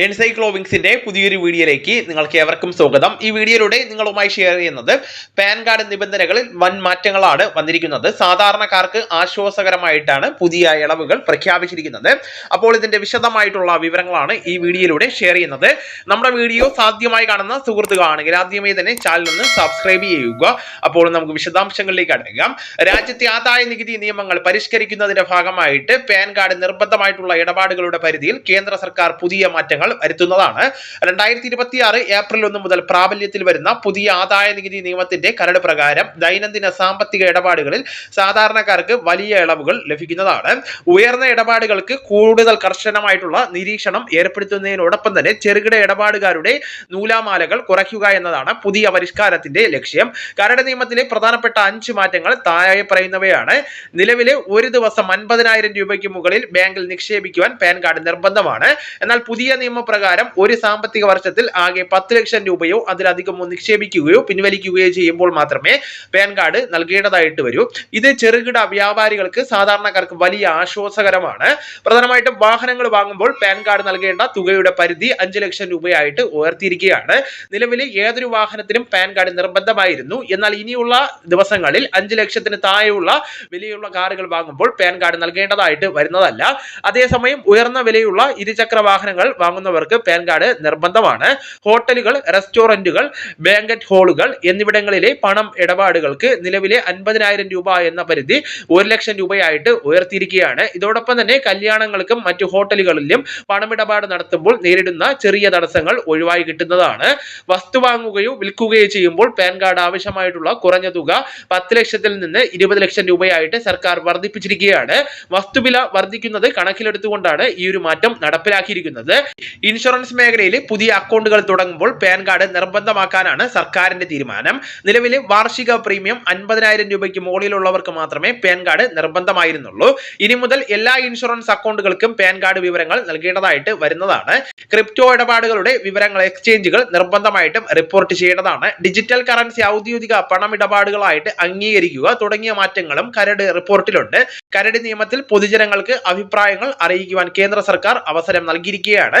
എൻസൈക്ലോവിങ്സിന്റെ പുതിയൊരു വീഡിയോയിലേക്ക് നിങ്ങൾക്ക് ഏവർക്കും സ്വാഗതം. ഈ വീഡിയോയിലൂടെ നിങ്ങളുമായി ഷെയർ ചെയ്യുന്നത് പാൻ കാർഡ് നിബന്ധനകളിൽ വൻ മാറ്റങ്ങളാണ് വന്നിരിക്കുന്നത്. സാധാരണക്കാർക്ക് ആശ്വാസകരമായിട്ടാണ് പുതിയ ഇളവുകൾ പ്രഖ്യാപിച്ചിരിക്കുന്നത്. അപ്പോൾ ഇതിന്റെ വിശദമായിട്ടുള്ള വിവരങ്ങളാണ് ഈ വീഡിയോയിലൂടെ ഷെയർ ചെയ്യുന്നത്. നമ്മുടെ വീഡിയോ സാധ്യമായി കാണുന്ന സുഹൃത്തുക്കളാണെങ്കിൽ ആദ്യമേ തന്നെ ചാനൽ ഒന്ന് സബ്സ്ക്രൈബ് ചെയ്യുക. അപ്പോൾ നമുക്ക് വിശദാംശങ്ങളിലേക്ക് അടങ്ങാം. രാജ്യത്തെ ആദായ നികുതി നിയമങ്ങൾ പരിഷ്കരിക്കുന്നതിന്റെ ഭാഗമായിട്ട് പാൻ കാർഡ് നിർബന്ധമായിട്ടുള്ള ഇടപാടുകളുടെ പരിധിയിൽ കേന്ദ്ര സർക്കാർ പുതിയ മാറ്റങ്ങൾ വരുത്തുന്നതാണ്. രണ്ടായിരത്തി ഇരുപത്തി ആറ് ഏപ്രിൽ ഒന്ന് മുതൽ പ്രാബല്യത്തിൽ വരുന്ന പുതിയ ആദായ നികുതി നിയമത്തിന്റെ കരട് പ്രകാരം ദൈനംദിന സാമ്പത്തിക ഇടപാടുകളിൽ സാധാരണക്കാർക്ക് വലിയ ഇളവുകൾ ലഭിക്കുന്നതാണ്. ഉയർന്ന ഇടപാടുകൾക്ക് കൂടുതൽ കർശനമായിട്ടുള്ള നിരീക്ഷണം ഏർപ്പെടുത്തുന്നതിനോടൊപ്പം തന്നെ ചെറുകിട ഇടപാടുകാരുടെ നൂലാമാലകൾ കുറയ്ക്കുക എന്നതാണ് പുതിയ പരിഷ്കാരത്തിന്റെ ലക്ഷ്യം. കരട് നിയമത്തിലെ പ്രധാനപ്പെട്ട അഞ്ച് മാറ്റങ്ങൾ താഴെ പറയുന്നവയാണ്. നിലവിലെ ഒരു ദിവസം അൻപതിനായിരം രൂപയ്ക്ക് മുകളിൽ ബാങ്കിൽ നിക്ഷേപിക്കുവാൻ പാൻ കാർഡ് നിർബന്ധമാണ്. എന്നാൽ പുതിയ നിയമപ്രകാരം ഒരു സാമ്പത്തിക വർഷത്തിൽ ആകെ പത്ത് ലക്ഷം രൂപയോ അതിലധികമോ നിക്ഷേപിക്കുകയോ പിൻവലിക്കുകയോ ചെയ്യുമ്പോൾ മാത്രമേ പാൻ കാർഡ് നൽകേണ്ടതായിട്ട് വരൂ. ഇത് ചെറുകിട വ്യാപാരികൾക്ക് സാധാരണക്കാർക്ക് വലിയ ആശ്വാസകരമാണ്. പ്രധാനമായിട്ടും വാഹനങ്ങൾ വാങ്ങുമ്പോൾ പാൻ കാർഡ് നൽകേണ്ട തുകയുടെ പരിധി അഞ്ച് ലക്ഷം രൂപയായിട്ട് ഉയർത്തിയിരിക്കുകയാണ്. നിലവിൽ ഏതൊരു വാഹനത്തിനും പാൻ കാർഡ് നിർബന്ധമായിരുന്നു. എന്നാൽ ഇനിയുള്ള ദിവസങ്ങളിൽ അഞ്ച് ലക്ഷത്തിന് താഴെയുള്ള വിലയുള്ള കാറുകൾ വാങ്ങുമ്പോൾ പാൻ കാർഡ് നൽകേണ്ടതായിട്ട് വരുന്നതല്ല. അതേസമയം ഉയർന്ന വിലയുള്ള ഇരുചക്ര വാഹനങ്ങൾ വാങ്ങുന്നവർക്ക് പാൻ കാർഡ് നിർബന്ധമാണ്. ഹോട്ടലുകൾ റെസ്റ്റോറന്റുകൾ ബാങ്കറ്റ് ഹാളുകൾ എന്നിവിടങ്ങളിലെ പണം ഇടപാടുകൾക്ക് നിലവിലെ അൻപതിനായിരം രൂപ എന്ന പരിധി ഒരു ലക്ഷം രൂപയായിട്ട് ഉയർത്തിയിരിക്കുകയാണ്. ഇതോടൊപ്പം തന്നെ കല്യാണങ്ങൾക്കും മറ്റു ഹോട്ടലുകളിലും പണമിടപാട് നടത്തുമ്പോൾ നേരിടുന്ന ചെറിയ തടസ്സങ്ങൾ ഒഴിവായി കിട്ടുന്നതാണ്. വസ്തു വാങ്ങുകയോ വിൽക്കുകയോ ചെയ്യുമ്പോൾ പാൻ കാർഡ് ആവശ്യമായിട്ടുള്ള കുറഞ്ഞ തുക പത്ത് ലക്ഷത്തിൽ നിന്ന് ഇരുപത് ലക്ഷം രൂപയായിട്ട് സർക്കാർ വർദ്ധിപ്പിച്ചിരിക്കുകയാണ്. വസ്തുവില വർദ്ധിക്കുന്നത് കണക്കിലെടുത്തുകൊണ്ടാണ് ഈ ഒരു മാറ്റം നടപ്പിലാക്കിയിരിക്കുന്നത്. ഇൻഷുറൻസ് മേഖലയിൽ പുതിയ അക്കൗണ്ടുകൾ തുടങ്ങുമ്പോൾ പാൻ കാർഡ് നിർബന്ധമാക്കാനാണ് സർക്കാരിന്റെ തീരുമാനം. നിലവിലെ വാർഷിക പ്രീമിയം അൻപതിനായിരം രൂപയ്ക്ക് മുകളിലുള്ളവർക്ക് മാത്രമേ പാൻ കാർഡ് നിർബന്ധമായിരുന്നുള്ളൂ. ഇനി മുതൽ എല്ലാ ഇൻഷുറൻസ് അക്കൗണ്ടുകൾക്കും പാൻ കാർഡ് വിവരങ്ങൾ നൽകേണ്ടതായിട്ട് വരുന്നതാണ്. ക്രിപ്റ്റോ ഇടപാടുകളുടെ വിവരങ്ങൾ എക്സ്ചേഞ്ചുകൾ നിർബന്ധമായിട്ടും റിപ്പോർട്ട് ചെയ്യേണ്ടതാണ്. ഡിജിറ്റൽ കറൻസി ഔദ്യോഗിക പണമിടപാടുകളായിട്ട് അംഗീകരിക്കുക തുടങ്ങിയ മാറ്റങ്ങളും കരട് റിപ്പോർട്ടിലുണ്ട്. കരട് നിയമത്തിൽ പൊതുജനങ്ങൾക്ക് അഭിപ്രായങ്ങൾ അറിയിക്കുവാൻ കേന്ദ്ര സർക്കാർ അവസരം നൽകിയിരിക്കുകയാണ്.